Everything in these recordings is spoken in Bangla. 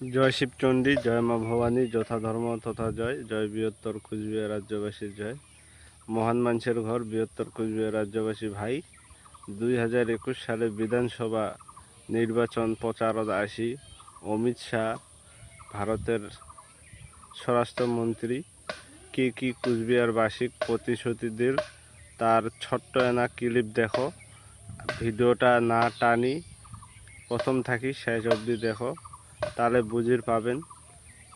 জয় শিবচণ্ডী জয় মা ভবানী, যথা ধর্ম তথা জয়। জয় বৃহত্তর কুচবিহার রাজ্যবাসীর জয়। মহান মানুষের ঘর, বৃহত্তর কুচবিহার রাজ্যবাসী ভাই। দুই হাজার একুশ সালে বিধানসভা নির্বাচন প্রচারত আসি। অমিত শাহ, ভারতের স্বরাষ্ট্রমন্ত্রী। কি কি কুচবিহারবাসিক প্রতিশ্রুতিদের তার ছোট্ট এনা ক্লিপ দেখো। ভিডিওটা না টানি, প্রথম থাকি, শেষ অবধি দেখো। তাহলে বুঝির পাবেন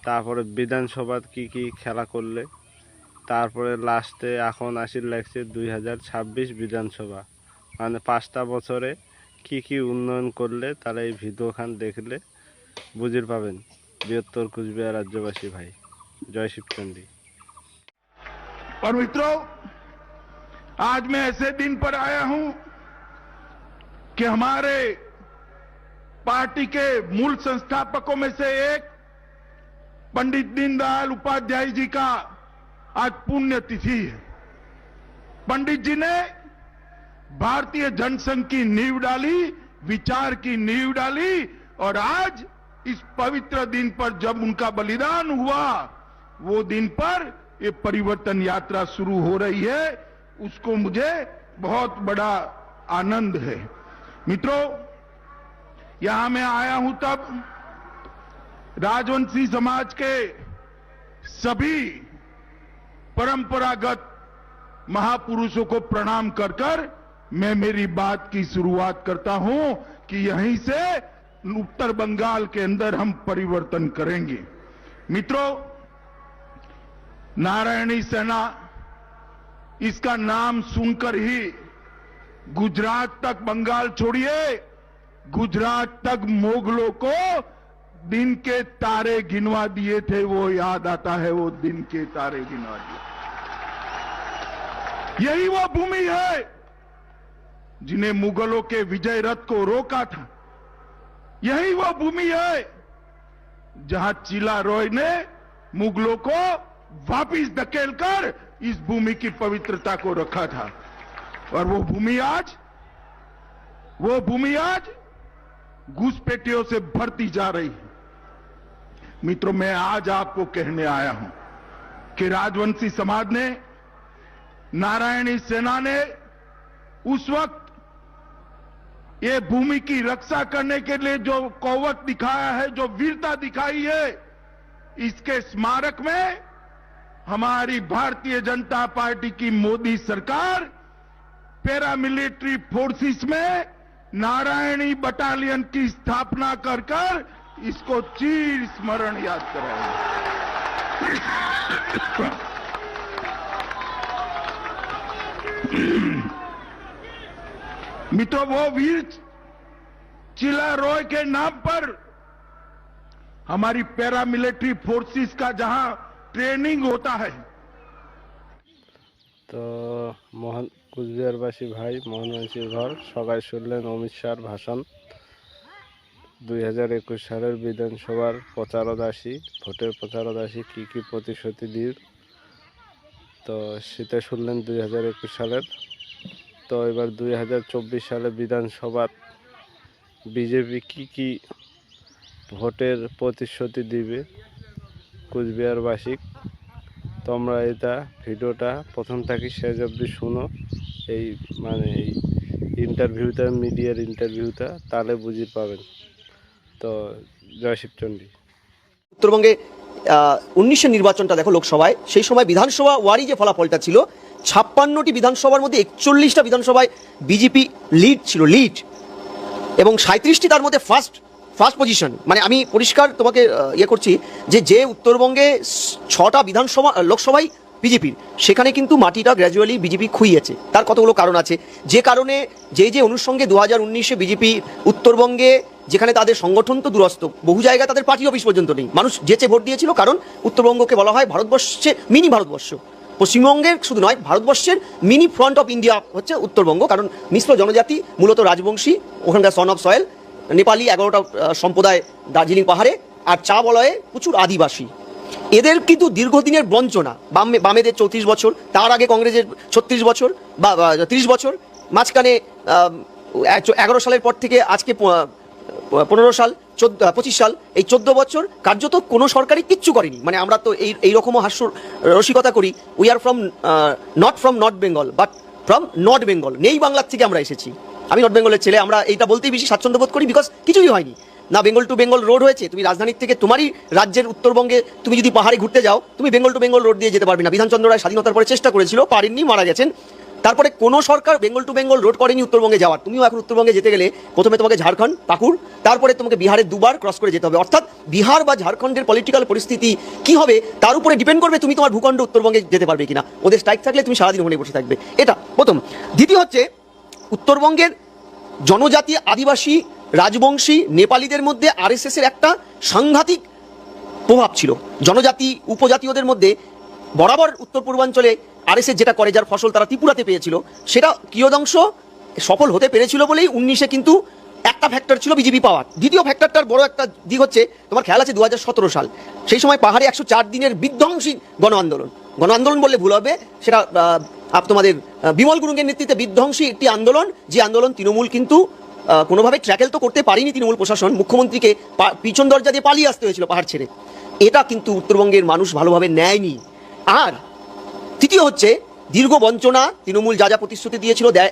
তারপরে বিধানসভাত কি কি খেলা করলে তারপরে লাস্টে এখন আসির লাগছে দুই হাজার ছাব্বিশ বিধানসভা মানে পাঁচটা বছরে কি কি উন্নয়ন করলে তাহলে এই ভিডিওখান দেখলে বুঝির পাবেন বৃহত্তর কুচবিহার রাজ্যবাসী ভাই জয় শিবচন্ডী और मित्रों आज मैं ऐसे दिन पर आया हूं कि हमारे पार्टी के मूल संस्थापकों में से एक पंडित दीनदयाल उपाध्याय जी का आज पुण्यतिथि है। पंडित जी ने भारतीय जनसंघ की नींव डाली, विचार की नींव डाली और आज इस पवित्र दिन पर जब उनका बलिदान हुआ, वो दिन पर ये परिवर्तन यात्रा शुरू हो रही है। उसको मुझे बहुत बड़ा आनंद है। मित्रों यहाँ मैं आया हूँ तब राजवंशी समाज के सभी परंपरागत महापुरुषों को प्रणाम कर कर मैं मेरी बात की शुरुआत करता हूँ कि यहीं से उत्तर बंगाल के अंदर हम परिवर्तन करेंगे। मित्रों, नारायणी सेना, इसका नाम सुनकर ही गुजरात तक बंगाल छोड़िए। गुजरात तक मुगलों को दिन के तारे गिनवा दिए थे, वो याद आता है, वो दिन के तारे गिनवा दिए। यही वो भूमि है जिन्हें मुगलों के विजय रथ को रोका था। यही वो भूमि है जहाँ चिला रॉय ने मुगलों को वापिस धकेलकर इस भूमि की पवित्रता को रखा था। और वो भूमि आज, वो भूमि आज घुसपैठियों से भरती जा रही है। मित्रों, मैं आज आपको कहने आया हूँ कि राजवंशी समाज ने, नारायणी सेना ने उस वक्त ये भूमि की रक्षा करने के लिए जो कौवत दिखाया है, जो वीरता दिखाई है, इसके स्मारक में हमारी भारतीय जनता पार्टी की मोदी सरकार, पैरामिलिट्री फोर्सेस में नारायणी बटालियन की स्थापना कर कर इसको चीर स्मरण याद कराएँगे मित्रों वो वीर चिला रॉय के नाम पर हमारी पैरामिलिट्री फोर्सेस का जहाँ ट्रेनिंग होता है। तो मोहन কুচবিহারবাসী ভাই মহান মানুষের ঘর, সবাই শুনলেন অমিত শাহর ভাষণ। দুই হাজার একুশ সালের বিধানসভার প্রচারত আসি ভোটের প্রচারত আসি কী কী প্রতিশ্রুতি দিল? তো সেটা শুনলেন দুই হাজার একুশ সালের। তো এবার দুই হাজার চব্বিশ সালে বিধানসভার বিজেপি কী কী ভোটের প্রতিশ্রুতি দিবে কুচবিহারবাসী? তোমরা এটা ভিডিওটা প্রথম থেকে শেষ অবধি শুনো। এই মানে এই ইন্টারভিউটা মিডিয়ার ইন্টারভিউটা তাহলে বুঝি পাবেন। তো জয় শিবচণ্ডী উত্তরবঙ্গে উনিশের নির্বাচনটা দেখো লোকসভায়, সেই সময় বিধানসভা ওয়ারি যে ফলাফলটা ছিল, ছাপ্পান্নটি বিধানসভার মধ্যে একচল্লিশটা বিধানসভায় বিজেপি লিড ছিল লিড এবং সাঁত্রিশটি তার মধ্যে ফার্স্ট ফার্স্ট পজিশন মানে আমি পরিষ্কার তোমাকে ইয়ে করছি যে যে উত্তরবঙ্গে ছটা বিধানসভা লোকসভায় বিজেপির। সেখানে কিন্তু মাটিটা গ্র্যাজুয়ালি বিজেপি খুইয়েছে। তার কতগুলো কারণ আছে? যে কারণে যে যে অনুষঙ্গে দু হাজার উনিশে বিজেপি উত্তরবঙ্গে যেখানে তাদের সংগঠন তো দূরস্থ বহু জায়গায় তাদের পার্টি অফিস পর্যন্ত নেই। মানুষ যেচে ভোট দিয়েছিল কারণ উত্তরবঙ্গকে বলা হয় ভারতবর্ষে মিনি ভারতবর্ষ। পশ্চিমবঙ্গের শুধু নয়, ভারতবর্ষের মিনি ফ্রন্ট অফ ইন্ডিয়া হচ্ছে উত্তরবঙ্গ। কারণ মিশ্র জনজাতি, মূলত রাজবংশী, ওখানকার সন অফ সয়েল নেপালি এগারোটা সম্প্রদায় দার্জিলিং পাহাড়ে, আর চা বলয়ে প্রচুর আদিবাসী। এদের কিন্তু দীর্ঘদিনের বঞ্চনা। বামে বামেদের চৌত্রিশ বছর, তার আগে কংগ্রেসের ছত্রিশ বছর বা তিরিশ বছর, মাঝখানে এগারো সালের পর থেকে আজকে পনেরো সাল, চোদ্দ পঁচিশ সাল, এই চোদ্দ বছর কার্যত কোনো সরকারই কিচ্ছু করেনি। মানে আমরা তো এই এইরকমও হাস্য রসিকতা করি। We are from not from North Bengal but from North Bengal নেই বাংলার থেকে আমরা এসেছি। আমি নর্থ বেঙ্গলের ছেলে, আমরা এইটা বলতেই বেশি স্বাচ্ছন্দ্য বোধ করি বিকজ কিছুই হয়নি। না, বেঙ্গল টু বেঙ্গল রোড হয়েছে, তুমি রাজধানীর থেকে তোমারই রাজ্যের উত্তরবঙ্গে তুমি যদি পাহাড়ে ঘুরতে যাও, তুমি বেঙ্গল টু বেঙ্গল রোড দিয়ে যেতে পারবে না। বিধানচন্দ্র রায় স্বাধীনতার পরে চেষ্টা করেছিল, পারেননি, মারা গেছেন। তারপরে কোনো সরকার বেঙ্গল টু বেঙ্গল রোড করেনি উত্তরবঙ্গে যাওয়ার। তুমিও এখন উত্তরবঙ্গে যেতে গেলে প্রথমে তোমাকে ঝাড়খণ্ড পাকুর তারপরে তোমাকে বিহারে দুবার ক্রস করে যেতে হবে। অর্থাৎ বিহার বা ঝাড়খণ্ডের পলিটিক্যাল পরিস্থিতি কি হবে, তার উপরে ডিপেন্ড করবে তুমি তোমার ভূখণ্ড উত্তরবঙ্গে যেতে পারবে কিনা। ওদের স্ট্রাইক থাকলে তুমি সারাদিন ওখানে বসে থাকবে। এটা প্রথম। দ্বিতীয় হচ্ছে, উত্তরবঙ্গের জনজাতি আদিবাসী রাজবংশী নেপালিদের মধ্যে আরএসএস এর একটা সাংঘাতিক প্রভাব ছিল। জনজাতি, উপজাতীয়দের মধ্যে বরাবর উত্তর পূর্বাঞ্চলে আরএসএস যেটা করে, যার ফসল তারা ত্রিপুরাতে পেয়েছিল, সেটা কিয়দংশ সফল হতে পেরেছিল বলেই উনিশে কিন্তু একটা ফ্যাক্টর ছিল বিজেপি পাওয়ার। দ্বিতীয় ফ্যাক্টরটার বড় একটা দিক হচ্ছে, তোমার খেয়াল আছে দু হাজার সতেরো সাল, সেই সময় পাহাড়ে একশো চার দিনের বিধ্বংসী গণ আন্দোলন। গণ আন্দোলন বললে ভুল হবে, সেটা তোমাদের বিমল গুরুঙ্গের নেতৃত্বে বিধ্বংসী একটি আন্দোলন, যে আন্দোলন তৃণমূল কিন্তু কোনোভাবে ট্র্যাকেল তো করতে পারিনি তৃণমূল প্রশাসন, মুখ্যমন্ত্রীকে পিছন দরজা দিয়ে পালিয়ে আসতে হয়েছিল পাহাড় ছেড়ে। এটা কিন্তু উত্তরবঙ্গের মানুষ ভালোভাবে নেয়নি। আর তৃতীয় হচ্ছে দীর্ঘ বঞ্চনা তৃণমূল যা যা প্রতিশ্রুতি দিয়েছিল, দেয়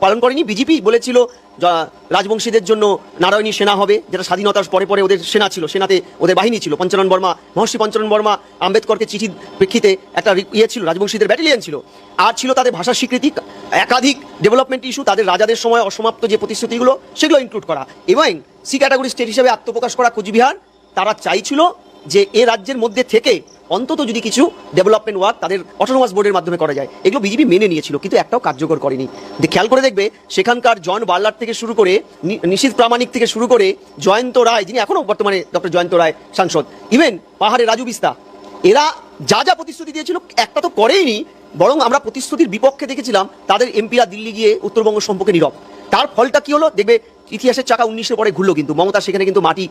পালন করেনি। বিজেপি বলেছিল রাজবংশীদের জন্য নারায়ণী সেনা হবে, যেটা স্বাধীনতার পরে পরে ওদের সেনা ছিল, সেনাতে ওদের বাহিনী ছিল। পঞ্চানন বর্মা, মহর্ষি পঞ্চানন বর্মা আম্বেদকরকে চিঠির প্রেক্ষিতে একটা ইয়ে ছিল, রাজবংশীদের ব্যাটালিয়ন ছিল। আর ছিল তাদের ভাষার স্বীকৃতি, একাধিক ডেভেলপমেন্ট ইস্যু, তাদের রাজাদের সময় অসমাপ্ত যে প্রতিশ্রুতিগুলো, সেগুলো ইনক্লুড করা। এবং সি ক্যাটাগরি স্টেট হিসেবে আত্মপ্রকাশ করা কোচবিহার, তারা চাইছিল যে এ রাজ্যের মধ্যে থেকে অন্তত যদি কিছু ডেভেলপমেন্ট ওয়ার্ক তাদের অটোনোমাস বোর্ডের মাধ্যমে করা যায়। এগুলো বিজেপি মেনে নিয়েছিল, কিন্তু একটাও কার্যকর করেনি। খেয়াল করে দেখবে, সেখানকার জন বার্লার থেকে শুরু করে নি- নিশীথ প্রামাণিক থেকে শুরু করে জয়ন্ত রায়, যিনি এখনও বর্তমানে ডক্টর জয়ন্ত রায় সাংসদ ইভেন পাহাড়ে রাজু বিস্তা, এরা যা যা প্রতিশ্রুতি দিয়েছিল একটা তো করেইনি, বরং আমরা প্রতিশ্রুতির বিপক্ষে দেখেছিলাম, তাদের এমপিরা দিল্লি গিয়ে উত্তরবঙ্গ সম্পর্কে নীরব। তার ফলটা কি হলো? দেখবে ইতিহাসের চাকা উনিশের পরে ঘুরলো কিন্তু। মমতা সেখানে কিন্তু মাটি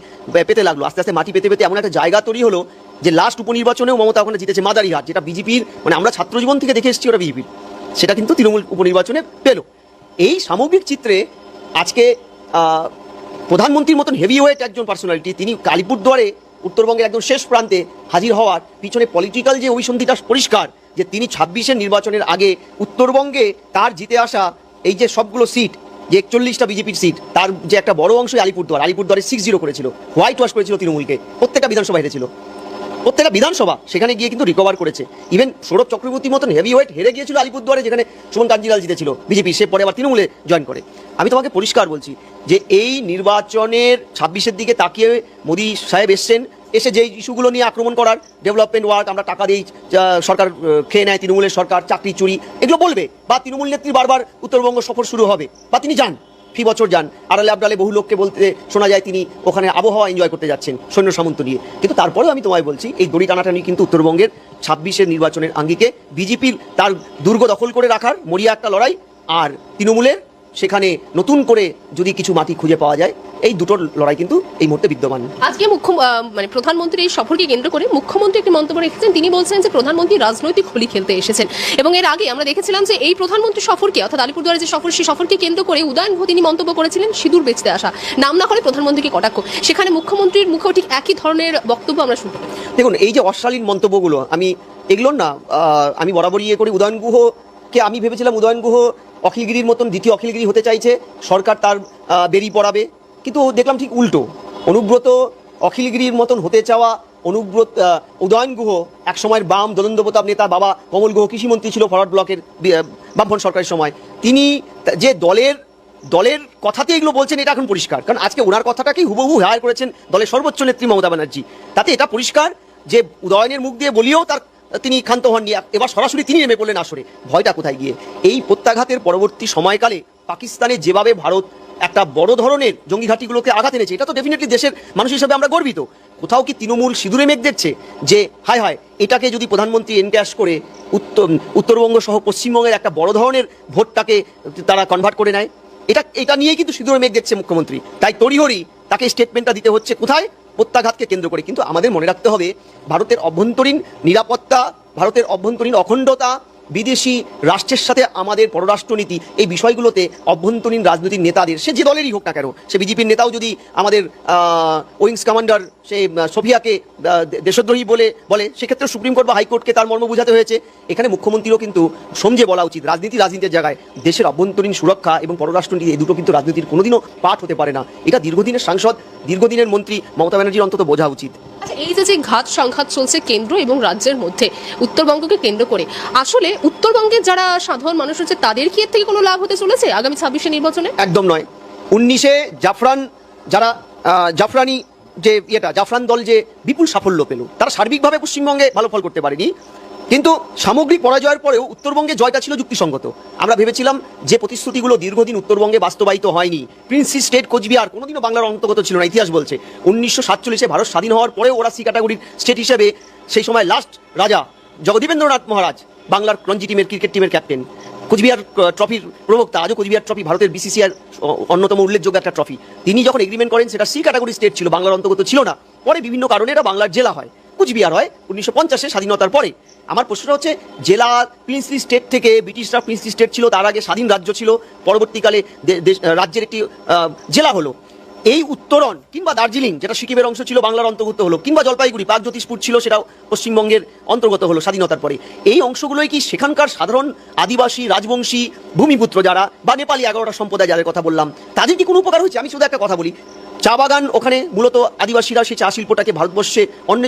পেতে লাগল। আস্তে আস্তে মাটি পেতে পেতে এমন একটা জায়গা তৈরি হলো যে লাস্ট উপনির্বাচনেও মমতা ওখানে জিতেছে মাদারিহাট, যেটা বিজেপির মানে আমরা ছাত্র জীবন থেকে দেখে এসেছি ওরা বিজেপির। সেটা কিন্তু তৃণমূল উপনির্বাচনে পেল। এই সামগ্রিক চিত্রে আজকে প্রধানমন্ত্রীর মতন হেভি ওয়েট একজন পার্সোনালিটি তিনি কালীপুরদুয়ারে, উত্তরবঙ্গের একদম শেষ প্রান্তে হাজির হওয়ার পিছনে পলিটিক্যাল যে অভিসন্ধিটা পরিষ্কার, যে তিনি ছাব্বিশের নির্বাচনের আগে উত্তরবঙ্গে তার জিতে আসা এই যে সবগুলো সিট যে একচল্লিশটা বিজেপির সিট তার যে একটা বড় অংশ আলিপুরদুয়ার আলিপুরদুয়ারে সিক্স জিরো করেছিল হোয়াইট ওয়াশ করেছিল তৃণমূলকে, প্রত্যেকটা বিধানসভা হেরেছিল। প্রত্যেকটা বিধানসভা সেখানে গিয়ে কিন্তু রিকভার করেছে। ইভেন সৌরভ চক্রবর্তী মতন হেভি ওয়েট হেরে গিয়েছিল আলিপুরদুয়ারে যেখানে সুমন কাঞ্জিলাল জিতেছিল বিজেপি, সে পরে আবার তৃণমূলে জয়েন করে। আমি তোমাকে পরিষ্কার বলছি যে এই নির্বাচনের ছাব্বিশের দিকে তাকিয়ে মোদী সাহেব এসছেন এসে যে ইস্যুগুলো নিয়ে আক্রমণ করার ডেভেলপমেন্ট ওয়ার্ক আমরা টাকা দিই সরকার খেয়ে নেয় তৃণমূলের সরকার, চাকরি চুরি, এগুলো বলবে। বা তৃণমূল নেত্রী বারবার উত্তরবঙ্গ সফর শুরু হবে, বা তিনি যান, ফি বছর যান। আড়ালে আবডালে বহু লোককে বলতে শোনা যায় তিনি ওখানে আবহাওয়া এনজয় করতে যাচ্ছেন, সৈন্য সামন্ত নিয়ে। কিন্তু তারপরেও আমি তোমায় বলছি, এই দড়ি টানাটানি কিন্তু উত্তরবঙ্গের ছাব্বিশের নির্বাচনের আঙ্গিকে, বিজেপির তার দুর্গ দখল করে রাখার মরিয়া একটা লড়াই, আর তৃণমূলের সেখানে নতুন করে যদি কিছু মাটি খুঁজে পাওয়া যায় এই দুটোর লড়াই কিন্তু এই মুহূর্তে বিদ্যমান। আজকে মুখ্য মানে প্রধানমন্ত্রীর এই সফরকে কেন্দ্র করে মুখ্যমন্ত্রী একটি মন্তব্য রেখেছেন। তিনি বলছেন যে প্রধানমন্ত্রী রাজনৈতিক হোলি খেলতে এসেছেন। এবং এর আগে আমরা দেখেছিলাম যে এই প্রধানমন্ত্রী সফরকে অর্থাৎ আলিপুরদুয়ারের যে সফর সেই সফরকে কেন্দ্র করে উদয়ন গুহ তিনি মন্তব্য করেছিলেন সিঁদুর বেচতে আসা। নাম না করে প্রধানমন্ত্রীকে কটাক্ষ। সেখানে মুখ্যমন্ত্রীর মুখেও ঠিক একই ধরনের বক্তব্য আমরা শুনতে দেখুন এই যে অশালীন মন্তব্যগুলো আমি এগুলোর না আমি বরাবরই ইয়ে করি। উদয়ন গুহকে আমি ভেবেছিলাম উদয়ন গুহ অখিলগিরির মতন দ্বিতীয় অখিলগিরি হতে চাইছে সরকার তার বেরিয়ে পড়াবে। কিন্তু দেখলাম ঠিক উল্টো। অনুব্রত অখিলগিরির মতন হতে চাওয়া অনুব্রত উদয়ন গুহ এক সময়ের বাম দলন্দ প্রতাপ নেতা বাবা কমল গুহ কৃষিমন্ত্রী ছিল ফরওয়ার্ড ব্লকের বি- আহ, বামফ্রন্ট সরকারের সময়। তিনি যে দলের দলের কথাতে এগুলো বলছেন এটা এখন পরিষ্কার। কারণ আজকে ওনার কথাটাকেই হুবহু হায়ার করেছেন দলের সর্বোচ্চ নেত্রী মমতা ব্যানার্জি। তাতে এটা পরিষ্কার যে উদয়নের মুখ দিয়ে বলিও তার তিনি ক্ষান্ত হননি। এবার সরাসরি তিনি নেমে পড়লেন আসরে। ভয়টা কোথায় গিয়ে? এই প্রত্যাঘাতের পরবর্তী সময়কালে পাকিস্তানে যেভাবে ভারত একটা বড় ধরনের জঙ্গি ঘাঁটিগুলোকে আঘাত এনেছে, এটা তো ডেফিনেটলি দেশের মানুষ হিসেবে আমরা গর্বিত। কোথাও কি তৃণমূল সিঁদুরে মেঘ দেখছে যে, হায় হায়, এটাকে যদি প্রধানমন্ত্রী এনক্যাশ করে উত্তর উত্তরবঙ্গ সহ পশ্চিমবঙ্গের একটা বড় ধরনের ভোটটাকে তারা কনভার্ট করে নেয়? এটা এটা নিয়ে কিন্তু সিঁদুরে মেঘ দেখছে মুখ্যমন্ত্রী। তাই তড়িহড়ি তাকে স্টেটমেন্টটা দিতে হচ্ছে কোথায়? প্রত্যাঘাতকে কেন্দ্র করে। কিন্তু আমাদের মনে রাখতে হবে ভারতের অভ্যন্তরীণ নিরাপত্তা ভারতের অভ্যন্তরীণ অখণ্ডতা বিদেশি রাষ্ট্রের সাথে আমাদের পররাষ্ট্রনীতি, এই বিষয়গুলোতে অভ্যন্তরীণ রাজনৈতিক নেতাদের, সে যে দলেরই হোক না কেন, সে বিজেপির নেতাও যদি আমাদের উইংস কমান্ডার, সে সোফিয়াকে দেশদ্রোহী বলে বলে, সেক্ষেত্রে সুপ্রিম কোর্ট বা হাইকোর্টকে তার মর্ম বোঝাতে হয়েছে। এখানে মুখ্যমন্ত্রীরও কিন্তু সমঝে বলা উচিত, রাজনীতি রাজনীতির জায়গায় দেশের অভ্যন্তরীণ সুরক্ষা এবং পররাষ্ট্রনীতি, এই দুটো কিন্তু রাজনীতির কোনোদিনও পাঠ হতে পারে না। এটা দীর্ঘদিনের সাংসদ, দীর্ঘদিনের মন্ত্রী মমতা ব্যানার্জির অন্তত বোঝা উচিত। আচ্ছা এই যে যে ঘাত সংঘাত চলছে কেন্দ্র এবং রাজ্যের মধ্যে, উত্তরবঙ্গকে কেন্দ্র করে, আসলে উত্তরবঙ্গের যারা সাধারণ মানুষ হচ্ছে তাদের কি এর থেকে কোনো লাভ হতে চলেছে আগামী ছাব্বিশে নির্বাচনে? একদম নয়। উনিশে জাফরান যারা জাফরানি যে ইয়েটা, জাফরান দল যে বিপুল সাফল্য পেল, তারা সার্বিকভাবে পশ্চিমবঙ্গে ভালো ফল করতে পারেনি। কিন্তু সামগ্রিক পরাজয়ের পরেও উত্তরবঙ্গে জয়টা ছিল যুক্তিসঙ্গত। আমরা ভেবেছিলাম যে প্রতিশ্রুতিগুলো দীর্ঘদিন উত্তরবঙ্গে বাস্তবায়িত হয়নি। প্রিন্সি স্টেট কোচবিহার কোনোদিনও বাংলার অন্তর্গত ছিল না, ইতিহাস বলছে। উনিশশো সাতচল্লিশে ভারত স্বাধীন হওয়ার পরেও ওরা সি ক্যাটাগরির স্টেট হিসেবে সেই সময় লাস্ট রাজা জগদীবেন্দ্রনাথ মহারাজ, বাংলার রঞ্জি টিমের ক্রিকেট টিমের ক্যাপ্টেন কোচবিহার ট্রফির প্রবক্তা, আজও কোচবিহার ট্রফি ভারতের বিসিসিআর অন্যতম উল্লেখযোগ্য একটা ট্রফি তিনি যখন এগ্রিমেন্ট করেন, সেটা সি ক্যাটাগরি স্টেট ছিল, বাংলার অন্তর্গত ছিল না। পরে বিভিন্ন কারণে এটা বাংলার জেলা হয়। কুচবিহার হয় উনিশশো পঞ্চাশে স্বাধীনতার পরে। আমার প্রশ্নটা হচ্ছে, জেলা প্রিন্সলি স্টেট থেকে ব্রিটিশরা প্রিন্সলি স্টেট ছিল, তার আগে স্বাধীন রাজ্য ছিল, পরবর্তীকালে রাজ্যের একটি জেলা হলো। এই উত্তরণ কিংবা দার্জিলিং, যেটা সিকিমের অংশ ছিল, বাংলার অন্তর্ভুক্ত হলো, কিংবা জলপাইগুড়ি পাক জ্যোতিষপুর ছিল, সেটাও পশ্চিমবঙ্গের অন্তর্গত হলো, স্বাধীনতার পরে। এই অংশগুলোই কি সেখানকার সাধারণ আদিবাসী, রাজবংশী, ভূমিপুত্র যারা, বা নেপালি এগারোটা সম্প্রদায় যাদের কথা বললাম, তাদের কি কোনো উপকার হয়েছে? আমি শুধু একটা কথা বলি চা বাগান ওখানে মূলত আদিবাসীরা সেই চা শিল্পটাকে ভারতবর্ষে অন্য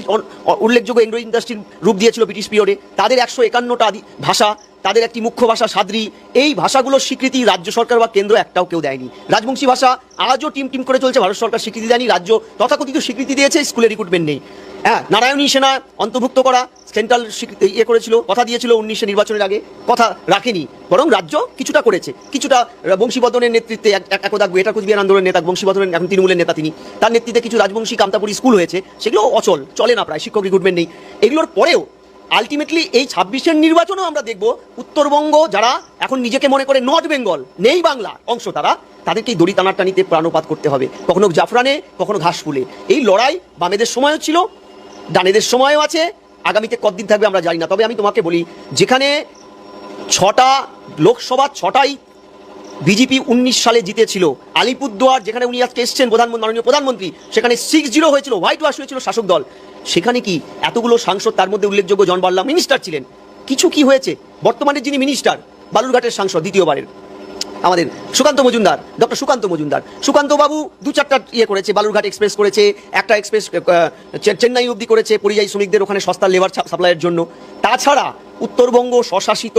উল্লেখযোগ্য এন্ড্রো ইন্ডাস্ট্রির রূপ দিয়েছিল ব্রিটিশ পিরিয়ডে। তাদের একশো একান্নটা ভাষা, তাদের একটি মুখ্য ভাষা সাদ্রি। এই ভাষাগুলোর স্বীকৃতি রাজ্য সরকার বা কেন্দ্র একটাও কেউ দেয়নি। রাজবংশী ভাষা আজও টিম টিম করে চলছে, ভারত সরকার স্বীকৃতি দেয়নি। রাজ্য তথাকথিত স্বীকৃতি দিয়েছে, স্কুলে রিক্রুটমেন্ট নেই। হ্যাঁ নারায়ণী সেনা অন্তর্ভুক্ত করা, সেন্ট্রাল ইয়ে করেছিল, কথা দিয়েছিল উনিশে নির্বাচনের আগে, কথা রাখেনি। বরং রাজ্য কিছুটা করেছে। কিছুটা বংশীবদনের নেতৃত্বে এক- এক- একদা গ্রেটার কুচবিহার আন্দোলনের নেতা বংশীবদনের এখন তৃণমূলের নেতা তিনি। তার নেতৃত্বে কিছু রাজবংশী কামতাপুরি স্কুল হয়েছে সেগুলো অচল, চলে না প্রায়, শিক্ষক রিক্রুটমেন্ট নেই। এগুলোর পরেও আলটিমেটলি এই ছাব্বিশের নির্বাচনেও আমরা দেখব, উত্তরবঙ্গ যারা এখন নিজেকে মনে করে নর্থ বেঙ্গল, নেই বাংলা অংশ তারা, তাদেরকে এই দড়ি টানার টানিতে প্রাণপাত করতে হবে। কখনো জাফরানে, কখনো ঘাসফুলে। এই লড়াই বামেদের সময়ও ছিল ডানেদের সময়ও আছে, আগামীতে কতদিন থাকবে আমরা জানি না। তবে আমি তোমাকে বলি, যেখানে ছটা লোকসভা, ছটাই বিজেপি উনিশ সালে জিতেছিল। আলিপুরদুয়ার, যেখানে উনি আজকে এসছেন, প্রধানমন্ত্রী, মাননীয় প্রধানমন্ত্রী, সেখানে সিক্স জিরো হয়েছিল হোয়াইট ওয়াশ হয়েছিল শাসক দল। সেখানে কি এতগুলো সাংসদ, তার মধ্যে উল্লেখযোগ্য জন বাল্লা মিনিস্টার ছিলেন। কিছু কি হয়েছে? বর্তমানে যিনি মিনিস্টার বালুরঘাটের সাংসদ, দ্বিতীয়বারের। আমাদের সুকান্ত মজুমদার, ডক্টর সুকান্ত মজুমদার। সুকান্ত বাবু দু চারটা ইয়ে করেছে, বালুরঘাট এক্সপ্রেস করেছে, একটা এক্সপ্রেস চেন্নাই অবধি করেছে, পরিযায়ী শ্রমিকদের ওখানে সস্তা লেবার সাপ্লাইয়ের জন্য। তাছাড়া উত্তরবঙ্গ স্বশাসিত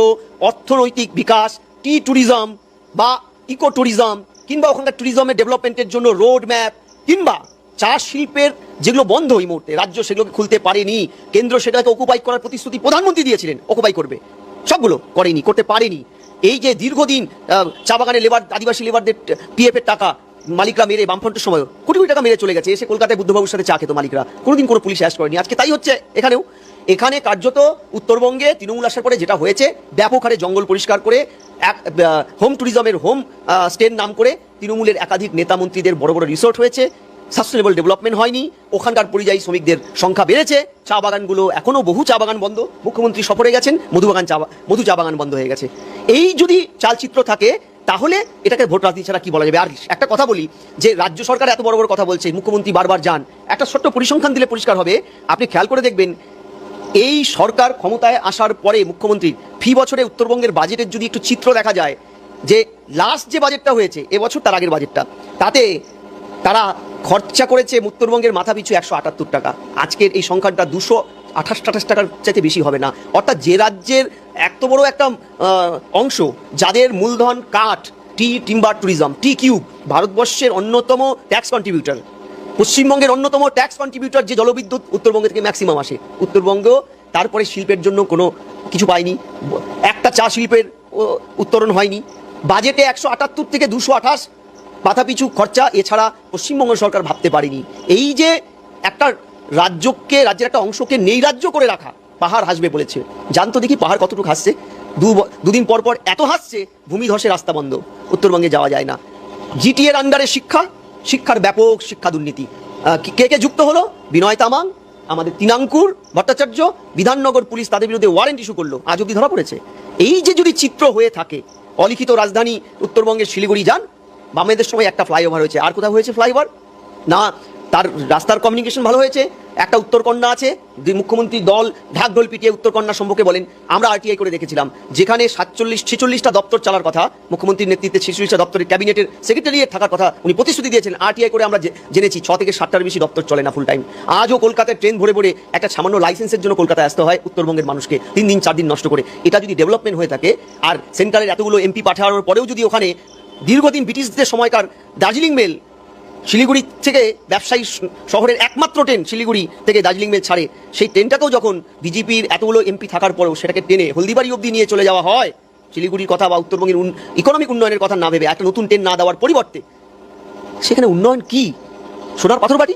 অর্থনৈতিক বিকাশ, টি ট্যুরিজম বা ইকো ট্যুরিজম, কিংবা ওখানকার ট্যুরিজমের ডেভেলপমেন্টের জন্য রোড ম্যাপ, কিংবা চা শিল্পের যেগুলো বন্ধ এই মুহূর্তে, রাজ্য সেগুলোকে খুলতে পারেনি, কেন্দ্র সেটাকে অকুপাই করার প্রতিশ্রুতি প্রধানমন্ত্রী দিয়েছিলেন অকুপাই করবে। সবগুলো করেনি, করতে পারেনি। এই যে দীর্ঘদিন চা বাগানে লেবার, আদিবাসী লেবারদের পিএফ এর টাকা মালিকরা মেরে বামফ্রন্টের সময় কোটি কোটি টাকা মেরে চলে গেছে। এসে কলকাতায় বুদ্ধবাবুর সাথে চা খেতো মালিকরা। কোনোদিন কোনো পুলিশ অ্যারেস্ট করেনি। আজকে তাই হচ্ছে এখানেও। এখানে কার্যত উত্তরবঙ্গে তৃণমূল আসার পরে যেটা হয়েছে, ব্যাপক হারে জঙ্গল পরিষ্কার করে, এক হোম ট্যুরিজমের হোম স্টের নাম করে তৃণমূলের একাধিক নেতা মন্ত্রীদের বড় বড় রিসোর্ট হয়েছে। সাস্টেনেবল ডেভেলপমেন্ট হয়নি, ওখানকার পরিযায়ী শ্রমিকদের সংখ্যা বেড়েছে, চা বাগানগুলো এখনও বহু চা বাগান বন্ধ। মুখ্যমন্ত্রী সফরে গেছেন মধুবাগান চা মধু চা বাগান বন্ধ হয়ে গেছে। এই যদি চালচিত্র থাকে, তাহলে এটাকে ভোট রাজনীতি ছাড়া কি বলা যাবে? আর একটা কথা বলি, যে রাজ্য সরকার এত বড় বড় কথা বলছে, মুখ্যমন্ত্রী বারবার যান, একটা ছোট্ট পরিসংখ্যান দিলে পরিষ্কার হবে। আপনি খেয়াল করে দেখবেন, এই সরকার ক্ষমতায় আসার পরে মুখ্যমন্ত্রী, ফি বছরে উত্তরবঙ্গের বাজেটের যদি একটু চিত্র দেখা যায়, যে লাস্ট যে বাজেটটা হয়েছে এবছর তার আগের বাজেটটা তাতে তারা খরচা করেছে উত্তরবঙ্গের মাথা পিছু একশো আটাত্তর টাকা। আজকের এই সংখ্যাটা দুশো আঠাশ টাঠাশ টাকার চাইতে বেশি হবে না। অর্থাৎ যে রাজ্যের এত বড় একটা অংশ, যাদের মূলধন কাঠ, tea, timber tourism T cube, ভারতবর্ষের অন্যতম ট্যাক্স কন্ট্রিবিউটার পশ্চিমবঙ্গের অন্যতম ট্যাক্স কন্ট্রিবিউটর যে জলবিদ্যুৎ উত্তরবঙ্গ থেকে ম্যাক্সিমাম আসে। উত্তরবঙ্গ তারপরে শিল্পের জন্য কোনো কিছু পায়নি। একটা চা শিল্পের উত্তরণ হয়নি। বাজেটে একশো আটাত্তর থেকে দুশো আঠাশ মাথাপিছু খরচা এছাড়া পশ্চিমবঙ্গ সরকার ভাবতে পারেনি। এই যে একটা রাজ্যকে, রাজ্যের একটা অংশকে নেই রাজ্য করে রাখা, পাহাড় হাসবে বলেছে। জানতো দেখি পাহাড় কতটুকু হাসছে? দু দুদিন পর পর এত হাসছে, ভূমিধসে রাস্তা বন্ধ। উত্তরবঙ্গে যাওয়া যায় না। জিটি এর আন্ডারে শিক্ষা, শিক্ষার ব্যাপক শিক্ষা দুর্নীতি। কে কে যুক্ত হলো? বিনয় তামাং, আমাদের তিনাঙ্কুর ভট্টাচার্য, বিধাননগর পুলিশ তাদের বিরুদ্ধে ওয়ারেন্ট ইস্যু করল। আজ অব্দি ধরা পড়েছে। এই যে যদি চিত্র হয়ে থাকে, অলিখিত রাজধানী উত্তরবঙ্গের শিলিগুড়ি যান বামেদের সময় একটা ফ্লাইওভার হয়েছে। আর কোথাও হয়েছে ফ্লাইওভার না, তার রাস্তার কমিউনিকেশন ভালো হয়েছে। একটা উত্তরকন্যা আছে মুখ্যমন্ত্রী দল ঢাকঢোল পিটিয়ে উত্তরকন্যা সম্পর্কে বলেন, আমরা আরটিআই করে দেখেছিলাম। যেখানে সাতচল্লিশ, ছেচল্লিশটা দপ্তর চালার কথা, মুখ্যমন্ত্রীর নেতৃত্বে ছেচল্লিশটা দপ্তরের ক্যাবিনেটের সেক্রেটারিয়েট থাকার কথা উনি প্রতিশ্রুতি দিয়েছেন আরটিআই করে আমরা জেনেছি, ছ থেকে সাতটার বেশি দপ্তর চলে না ফুল টাইম আজও কলকাতায় ট্রেন ভরে ভরে একটা সামান্য লাইসেন্সের জন্য কলকাতায় আসতে হয় উত্তরবঙ্গের মানুষকে, তিন দিন, চার দিন নষ্ট করে। এটা যদি ডেভেলপমেন্ট হয়ে থাকে, আর সেন্ট্রালের এতগুলো এমপি পাঠানোর পরেও যদি ওখানে দীর্ঘদিন ব্রিটিশদের সময়কার দার্জিলিং মেল শিলিগুড়ি থেকে ব্যবসায়ী শহরের একমাত্র ট্রেন শিলিগুড়ি থেকে দার্জিলিং মেল ছাড়ে। সেই ট্রেনটাকেও যখন বিজেপির এতগুলো এমপি থাকার পরেও সেটাকে টেনে হলদিবাড়ি অবধি নিয়ে চলে যাওয়া হয়, শিলিগুড়ির কথা বা উত্তরবঙ্গের ইকোনমিক উন্নয়নের কথা না ভেবে একটা নতুন ট্রেন না দেওয়ার পরিবর্তে। সেখানে উন্নয়ন কি? সোনার পাথর বাটি?